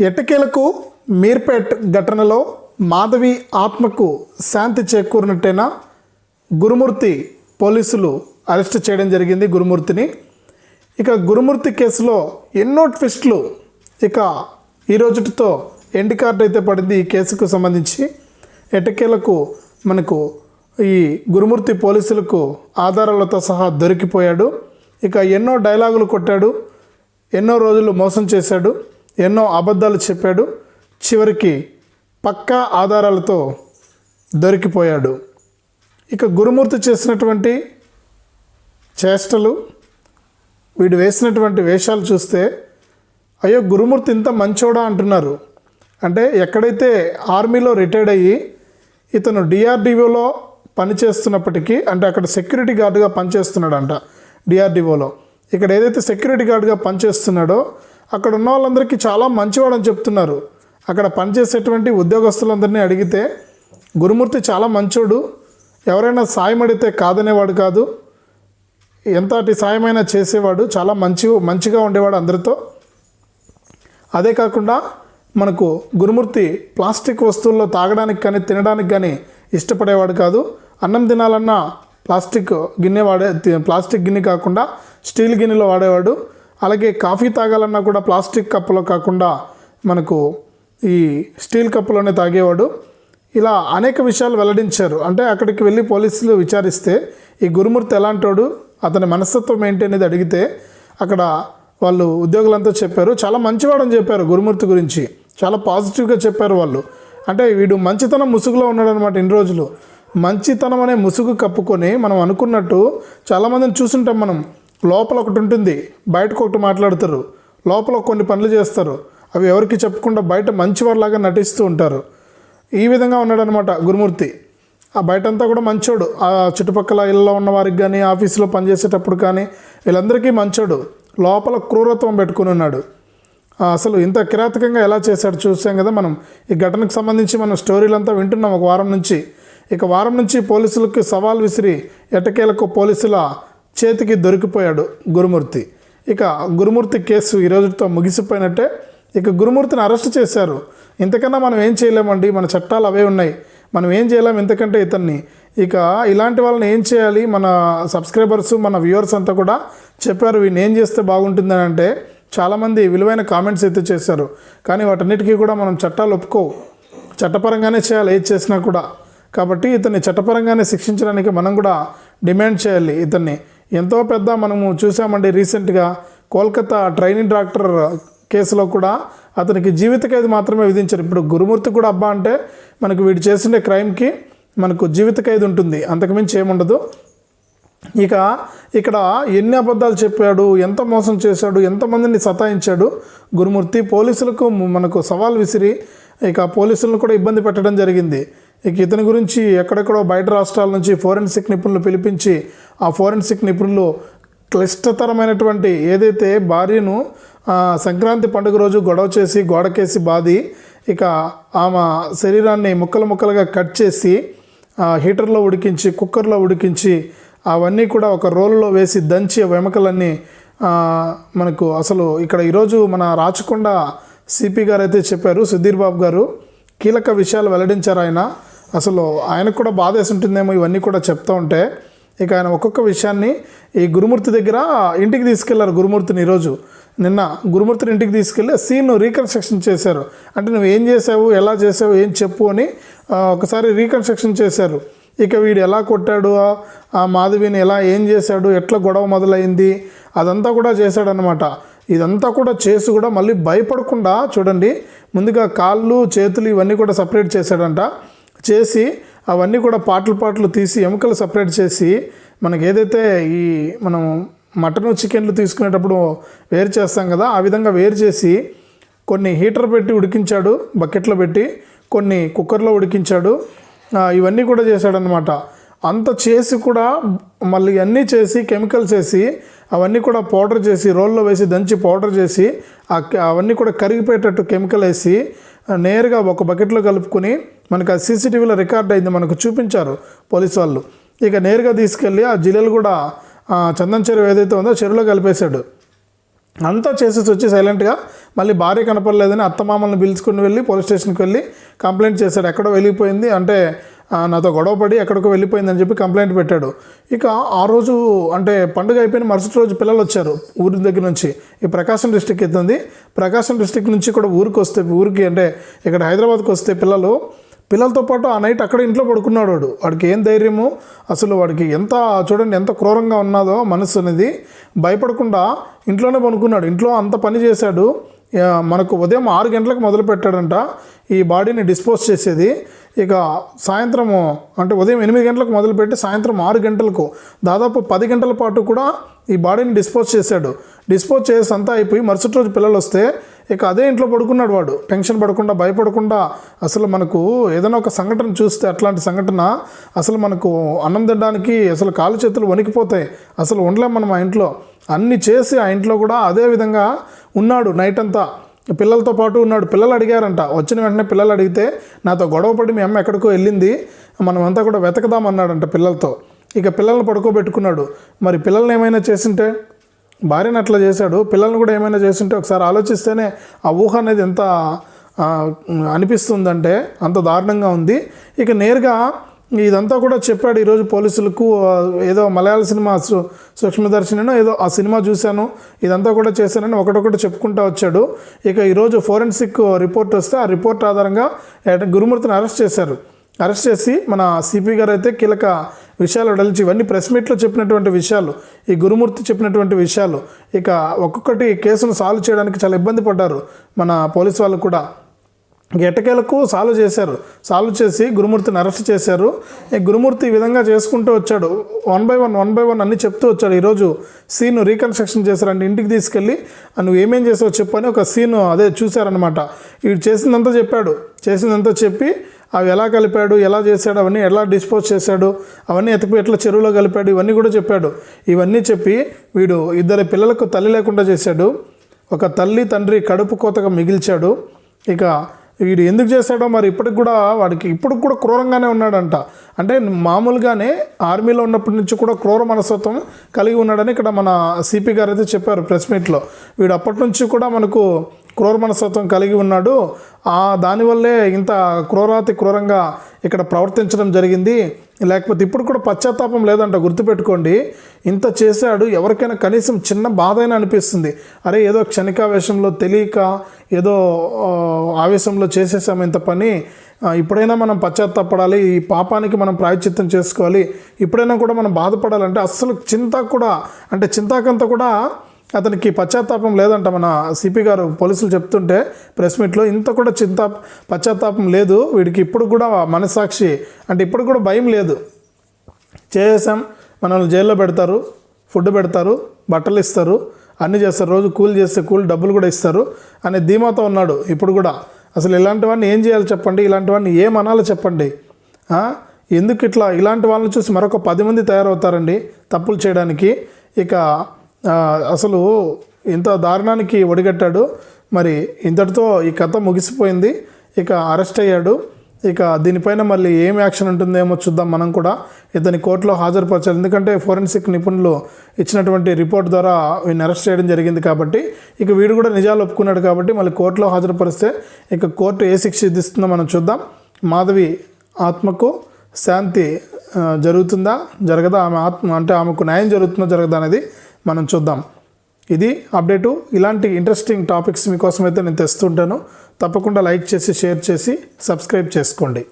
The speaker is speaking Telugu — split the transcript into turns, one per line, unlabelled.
ఎటకేలకు మీర్పేట్ ఘటనలో మాధవి ఆత్మకు శాంతి చేకూరినట్టేనా? గురుమూర్తి పోలీసులు అరెస్ట్ చేయడం జరిగింది గురుమూర్తిని. ఇక గురుమూర్తి కేసులో ఎన్నో ట్విస్టులు. ఇక ఈ రోజుతో ఎండ్ కార్డు అయితే పడింది ఈ కేసుకు సంబంధించి. ఎటకేలకు మనకు ఈ గురుమూర్తి పోలీసులకు ఆధారాలతో సహా దొరికిపోయాడు. ఇక ఎన్నో డైలాగులు కొట్టాడు. ఎన్నో రోజులు మోసం చేశాడు. ఎన్నో అబద్ధాలు చెప్పాడు. చివరికి పక్కా ఆధారాలతో దొరికిపోయాడు. ఇక గురుమూర్తి చేసినటువంటి చేష్టలు వీడు వేసినటువంటి వేషాలు చూస్తే అయ్యో గురుమూర్తి ఇంత మంచోడా అంటున్నారు. అంటే ఎక్కడైతే ఆర్మీలో రిటైర్డ్ అయ్యి ఇతను డిఆర్డిఓలో పనిచేస్తున్నప్పటికీ అంటే అక్కడ సెక్యూరిటీ గార్డుగా పనిచేస్తున్నాడంట డిఆర్డిఓలో. ఇక్కడ ఏదైతే సెక్యూరిటీ గార్డుగా పనిచేస్తున్నాడో అక్కడ ఉన్న వాళ్ళందరికీ చాలా మంచివాడని చెప్తున్నారు. అక్కడ పనిచేసేటువంటి ఉద్యోగస్తులందరినీ అడిగితే గురుమూర్తి చాలా మంచోడు. ఎవరైనా సాయం అడిగితే కాదనేవాడు కాదు. ఎంతటి సాయమైనా చేసేవాడు. చాలా మంచి మంచిగా ఉండేవాడు అందరితో. అదే కాకుండా మనకు గురుమూర్తి ప్లాస్టిక్ వస్తువుల్లో తాగడానికి కానీ తినడానికి కానీ ఇష్టపడేవాడు కాదు. అన్నం తినాలన్నా ప్లాస్టిక్ గిన్నె వాడే ప్లాస్టిక్ గిన్నె కాకుండా స్టీల్ గిన్నెలో వాడేవాడు. అలాగే కాఫీ తాగాలన్నా కూడా ప్లాస్టిక్ కప్పులో కాకుండా మనకు ఈ స్టీల్ కప్పులోనే తాగేవాడు. ఇలా అనేక విషయాలు వెల్లడించారు. అంటే అక్కడికి వెళ్ళి పోలీసులు విచారిస్తే ఈ గురుమూర్తి ఎలాంటోడు అతని మనస్తత్వం ఏంటి అనేది అడిగితే అక్కడ వాళ్ళు ఉద్యోగులంతా చెప్పారు. చాలా మంచివాడని చెప్పారు గురుమూర్తి గురించి. చాలా పాజిటివ్గా చెప్పారు వాళ్ళు. అంటే వీడు మంచితనం ముసుగులో ఉన్నాడనమాట ఇన్ని రోజులు. మంచితనం అనే ముసుగు కప్పుకొని మనం అనుకున్నట్టు చాలామందిని చూసుంటాం మనం. లోపల ఒకటి ఉంటుంది. బయటకు ఒకటి మాట్లాడతారు. లోపల కొన్ని పనులు చేస్తారు. అవి ఎవరికి చెప్పకుండా బయట మంచివారిలాగా నటిస్తూ ఉంటారు. ఈ విధంగా ఉన్నాడనమాట గురుమూర్తి. ఆ బయటంతా కూడా మంచోడు. ఆ చుట్టుపక్కల ఇళ్ళలో ఉన్న వారికి కానీ ఆఫీసులో పనిచేసేటప్పుడు కానీ వీళ్ళందరికీ మంచోడు. లోపల క్రూరత్వం పెట్టుకుని ఉన్నాడు. అసలు ఇంత కిరాతకంగా ఎలా చేశాడు చూసాం కదా మనం. ఈ ఘటనకు సంబంధించి మనం స్టోరీలంతా వింటున్నాం ఒక వారం నుంచి. ఇక వారం నుంచి పోలీసులకు సవాల్ విసిరి ఎటకేలకు పోలీసుల చేతికి దొరికిపోయాడు గురుమూర్తి. ఇక గురుమూర్తి కేసు ఈ రోజుతో ముగిసిపోయినట్టే ఇక గురుమూర్తిని అరెస్ట్ చేశారు. ఇంతకన్నా మనం ఏం చేయలేమండి? మన చట్టాలు అవే ఉన్నాయి. మనం ఏం చేయలేం ఇంతకంటే ఇతన్ని. ఇక ఇలాంటి వాళ్ళని ఏం చేయాలి? మన సబ్స్క్రైబర్స్ మన వ్యూవర్స్ అంతా కూడా చెప్పారు వీడిని ఏం చేస్తే బాగుంటుందని అంటే చాలామంది విలువైన కామెంట్స్ అయితే చేశారు. కానీ వాటన్నిటికీ కూడా మనం చట్టాలు ఒప్పుకోవు. చట్టపరంగానే చేయాలి ఏది చేసినా కూడా. కాబట్టి ఇతన్ని చట్టపరంగానే శిక్షించడానికి మనం కూడా డిమాండ్ చేయాలి ఇతన్ని. ఎంతో పెద్ద మనము చూసామండి రీసెంట్గా కోల్కతా ట్రైనింగ్ డాక్టర్ కేసులో కూడా అతనికి జీవిత ఖైదు మాత్రమే విధించారు. ఇప్పుడు గురుమూర్తి కూడా అబ్బా అంటే మనకు వీడు చేసిన క్రైమ్కి మనకు జీవిత ఖైదు ఉంటుంది. అంతకుమించి ఏముండదు. ఇక ఇక్కడ ఎన్ని అబద్ధాలు చెప్పాడు ఎంత మోసం చేశాడు ఎంతమందిని సతాయించాడు గురుమూర్తి పోలీసులకు మనకు సవాల్ విసిరి ఇక పోలీసులను కూడా ఇబ్బంది పెట్టడం జరిగింది. ఇక ఇతని గురించి ఎక్కడెక్కడో బయట రాష్ట్రాల నుంచి ఫోరెన్సిక్ నిపుణులు పిలిపించి ఆ ఫోరెన్సిక్ నిపుణులు క్లిష్టతరమైనటువంటి ఏదైతే భార్యను సంక్రాంతి పండుగ రోజు గొడవ చేసి గోడకేసి బాది ఇక ఆమె శరీరాన్ని ముక్కలు ముక్కలుగా కట్ చేసి హీటర్లో ఉడికించి కుక్కర్లో ఉడికించి అవన్నీ కూడా ఒక రోల్లో వేసి దంచి వెమకలన్నీ మనకు అసలు ఇక్కడ ఈరోజు మన రాచకొండ సిపి గారు అయితే చెప్పారు సుధీర్ బాబు గారు. కీలక విషయాలు వెల్లడించారు ఆయన. అసలు ఆయనకు కూడా బాధ వేసి ఉంటుందేమో ఇవన్నీ కూడా చెప్తూ ఉంటే ఇక ఆయన ఒక్కొక్క విషయాన్ని ఈ గురుమూర్తి దగ్గర ఇంటికి తీసుకెళ్ళారు గురుమూర్తిని ఈరోజు. నిన్న గురుమూర్తిని ఇంటికి తీసుకెళ్ళి సీన్ రీకన్స్ట్రక్షన్ చేశారు. అంటే నువ్వు ఏం చేసావు ఎలా చేసావు ఏం చెప్పు అని ఒకసారి రీకన్స్ట్రక్షన్ చేశారు. ఇక వీడు ఎలా కొట్టాడు ఆ- ఆ మాధవిని ఎలా ఏం చేశాడు ఎట్లా గొడవ మొదలైంది అదంతా కూడా చేశాడనమాట ఇదంతా కూడా చేసి కూడా మళ్ళీ భయపడకుండా చూడండి ముందుగా కాళ్ళు చేతులు ఇవన్నీ కూడా సపరేట్ చేశాడంట. చేసి అవన్నీ కూడా పాటలు పాటలు తీసి ఎముకలు సపరేట్ చేసి మనకి ఏదైతే ఈ మనం మటన్ చికెన్లు తీసుకునేటప్పుడు వేరు చేస్తాం కదా ఆ విధంగా వేరు చేసి కొన్ని హీటర్ పెట్టి ఉడికించాడు బకెట్లో పెట్టి కొన్ని కుక్కర్లో ఉడికించాడు. ఇవన్నీ కూడా చేశాడనమాట అంత చేసి కూడా మళ్ళీ అన్నీ చేసి కెమికల్స్ వేసి అవన్నీ కూడా పౌడర్ చేసి రోల్లో వేసి దంచి పౌడర్ చేసి ఆ అవన్నీ కూడా కరిగిపోయేటట్టు కెమికల్ వేసి నేరుగా ఒక బకెట్లో కలుపుకొని మనకు ఆ సీసీటీవీలో రికార్డ్ అయింది మనకు చూపించారు పోలీసు వాళ్ళు. ఇక నేరుగా తీసుకెళ్ళి ఆ జిల్లెలు కూడా చందన్ చెరువు ఏదైతే ఉందో చెరువులో కలిపేశాడు. అంతా చేసేసి వచ్చి సైలెంట్గా మళ్ళీ భార్య కనపడలేదని అత్తమామల్ని పిలుచుకుని వెళ్ళి పోలీస్ స్టేషన్కి వెళ్ళి కంప్లైంట్ చేశాడు. ఎక్కడో వెళ్ళిపోయింది అంటే నాతో గొడవపడి ఎక్కడికో వెళ్ళిపోయిందని చెప్పి కంప్లైంట్ పెట్టాడు. ఇక ఆ రోజు అంటే పండుగ అయిపోయిన మరుసటి రోజు పిల్లలు వచ్చారు ఊరి దగ్గర నుంచి. ఈ ప్రకాశం డిస్టిక్ ఎత్తుంది. ప్రకాశం డిస్టిక్ నుంచి కూడా ఊరికి వస్తే ఊరికి అంటే ఇక్కడ హైదరాబాద్కి వస్తే పిల్లలు పిల్లలతో పాటు ఆ నైట్ అక్కడ ఇంట్లో పడుకున్నాడు వాడు. వాడికి ఏం ధైర్యము? అసలు వాడికి ఎంత చూడండి ఎంత క్రూరంగా ఉన్నదో మనసు అనేది భయపడకుండా ఇంట్లోనే పనుకున్నాడు ఇంట్లో అంత పని చేశాడు. మనకు ఉదయం ఆరు గంటలకు మొదలు పెట్టాడంట. ఈ బాడీని డిస్పోజ్ చేసేది. ఇక సాయంత్రము అంటే ఉదయం ఎనిమిది గంటలకు మొదలుపెట్టి సాయంత్రం ఆరు గంటలకు దాదాపు పది గంటల పాటు కూడా ఈ బాడీని డిస్పోజ్ చేశాడు. డిస్పోజ్ చేసి అంతా అయిపోయి మరుసటి రోజు పిల్లలు వస్తే ఇక అదే ఇంట్లో పడుకున్నాడు వాడు. టెన్షన్ పడకుండా భయపడకుండా అసలు మనకు ఏదైనా ఒక సంఘటన చూస్తే అట్లాంటి సంఘటన అసలు మనకు అన్నం తినడానికి అసలు కాలు చేతులు వణికిపోతాయి. అసలు ఉండలేం మనం ఆ ఇంట్లో. అన్ని చేసి ఆ ఇంట్లో కూడా అదే విధంగా ఉన్నాడు నైట్ అంతా. పిల్లలతో పాటు ఉన్నాడు. పిల్లలు అడిగారంట. వచ్చిన వెంటనే పిల్లలు అడిగితే నాతో గొడవపడి మీ అమ్మ ఎక్కడికో వెళ్ళింది. మనం అంతా కూడా వెతకదామన్నాడంట పిల్లలతో. ఇక పిల్లల్ని పడుకోబెట్టుకున్నాడు. మరి పిల్లల్ని ఏమైనా చేసింటే? భార్యను అట్లా చేశాడు. పిల్లల్ని కూడా ఏమైనా చేసింటే? ఒకసారి ఆలోచిస్తేనే ఆ ఊహ అనేది ఎంత అనిపిస్తుందంటే అంత దారుణంగా ఉంది. ఇక నేరుగా ఇదంతా కూడా చెప్పాడు ఈరోజు పోలీసులకు ఏదో మలయాళ సినిమా సూక్ష్మదర్శినో ఏదో ఆ సినిమా చూశాను ఇదంతా కూడా చేశానని ఒకటొకటి చెప్పుకుంటా వచ్చాడు. ఇక ఈరోజు ఫోరెన్సిక్ రిపోర్ట్ వస్తే ఆ రిపోర్ట్ ఆధారంగా గురుమూర్తిని అరెస్ట్ చేశారు. అరెస్ట్ చేసి మన సిపి గారు అయితే కీలక విషయాలు వెడల్చి ఇవన్నీ ప్రెస్ మీట్లో చెప్పినటువంటి విషయాలు ఈ గురుమూర్తి చెప్పినటువంటి విషయాలు. ఇక ఒక్కొక్కటి కేసును సాల్వ్ చేయడానికి చాలా ఇబ్బంది పడ్డారు మన పోలీస్ వాళ్ళు కూడా. ఎటకేలకు సాల్వ్ చేశారు. సాల్వ్ చేసి గురుమూర్తిని అరెస్ట్ చేశారు. ఈ గురుమూర్తి ఈ విధంగా చేసుకుంటూ వచ్చాడు. One by one one by one అన్ని చెప్తూ వచ్చాడు. ఈరోజు సీన్ రీకన్స్ట్రక్షన్ చేశారంటే ఇంటికి తీసుకెళ్ళి నువ్వు ఏమేం చేసావు చెప్పని ఒక సీన్ అదే చూశారనమాట వీడు చేసిందంతా చెప్పాడు. చేసిందంతా చెప్పి అవి ఎలా కలిపాడు ఎలా చేశాడు అవన్నీ ఎలా డిస్పోజ్ చేశాడు అవన్నీ ఎతకు ఎట్లా చెరువులో కలిపాడు ఇవన్నీ కూడా చెప్పాడు. ఇవన్నీ చెప్పి వీడు ఇద్దరు పిల్లలకు తల్లి లేకుండా చేశాడు. ఒక తల్లి తండ్రి కడుపు కోతగా మిగిల్చాడు. ఇక వీడు ఎందుకు చేశాడో మరి ఇప్పటికి కూడా వాడికి ఇప్పుడు కూడా క్రూరంగానే ఉన్నాడంట. అంటే మామూలుగానే ఆర్మీలో ఉన్నప్పటి నుంచి కూడా క్రూర మనస్తత్వం కలిగి ఉన్నాడని ఇక్కడ మన సిపి గారు అయితే చెప్పారు ప్రెస్ మీట్లో. వీడు అప్పటి నుంచి కూడా మనకు క్రూర మనస్తత్వం కలిగి ఉన్నాడు. ఆ దానివల్లే ఇంత క్రూరాతి క్రూరంగా ఇక్కడ ప్రవర్తించడం జరిగింది. లేకపోతే ఇప్పుడు కూడా పశ్చాత్తాపం లేదంట గుర్తుపెట్టుకోండి. ఇంత చేశాడు ఎవరికైనా కనీసం చిన్న బాధ అయినా అనిపిస్తుంది. అరే ఏదో క్షణికావేశంలో తెలియక ఏదో ఆవేశంలో చేసేసాము ఇంత పని. ఇప్పుడైనా మనం పశ్చాత్తాపడాలి ఈ పాపానికి మనం ప్రాయశ్చిత్తం చేసుకోవాలి. ఇప్పుడైనా కూడా మనం బాధపడాలంటే అస్సలు చింత కూడా అంటే చింతాకంత కూడా అతనికి పశ్చాత్తాపం లేదంట మన సిపి గారు. పోలీసులు చెప్తుంటే ప్రెస్ మీట్లో ఇంత కూడా చింత పశ్చాత్తాపం లేదు. వీడికి ఇప్పుడు కూడా మనసాక్షి అంటే ఇప్పుడు కూడా భయం లేదు. చేసాం మనల్ని జైల్లో పెడతారు. ఫుడ్ పెడతారు. బట్టలు ఇస్తారు. అన్నీ చేస్తారు. రోజు కూలి చేస్తే కూలి డబ్బులు కూడా ఇస్తారు అనే ధీమాతో ఉన్నాడు ఇప్పుడు కూడా. అసలు ఇలాంటివన్నీ ఏం చేయాలి చెప్పండి? ఇలాంటివన్నీ ఏం అనాలో చెప్పండి? ఎందుకు ఇట్లా ఇలాంటి వాళ్ళని చూసి మరొక పది మంది తయారవుతారండి తప్పులు చేయడానికి. ఇక అసలు ఇంత దారుణానికి ఒడిగట్టాడు. మరి ఇంతటితో ఈ కథ ముగిసిపోయింది. ఇక అరెస్ట్ అయ్యాడు. ఇక దీనిపైన మళ్ళీ ఏం యాక్షన్ ఉంటుందేమో చూద్దాం మనం కూడా. ఇతని కోర్టులో హాజరుపరచాలి. ఎందుకంటే ఫోరెన్సిక్ నిపుణులు ఇచ్చినటువంటి రిపోర్ట్ ద్వారా వీడిని అరెస్ట్ చేయడం జరిగింది కాబట్టి. ఇక వీడు కూడా నిజాలు ఒప్పుకున్నాడు కాబట్టి మళ్ళీ కోర్టులో హాజరుపరిస్తే ఇక కోర్టు ఏ శిక్ష విధిస్తుందో మనం చూద్దాం. మాధవి ఆత్మకు శాంతి జరుగుతుందా? జరగదా? ఆమె ఆత్మ అంటే ఆమెకు న్యాయం జరుగుతుందా? జరగదా అనేది మనం చూద్దాం. ఇది అప్డేటు. ఇలాంటి ఇంట్రెస్టింగ్ టాపిక్స్ మీకోసం అయితే నేను తెస్తుంటాను. తప్పకుండా లైక్ చేసి షేర్ చేసి సబ్స్క్రైబ్ చేసుకోండి.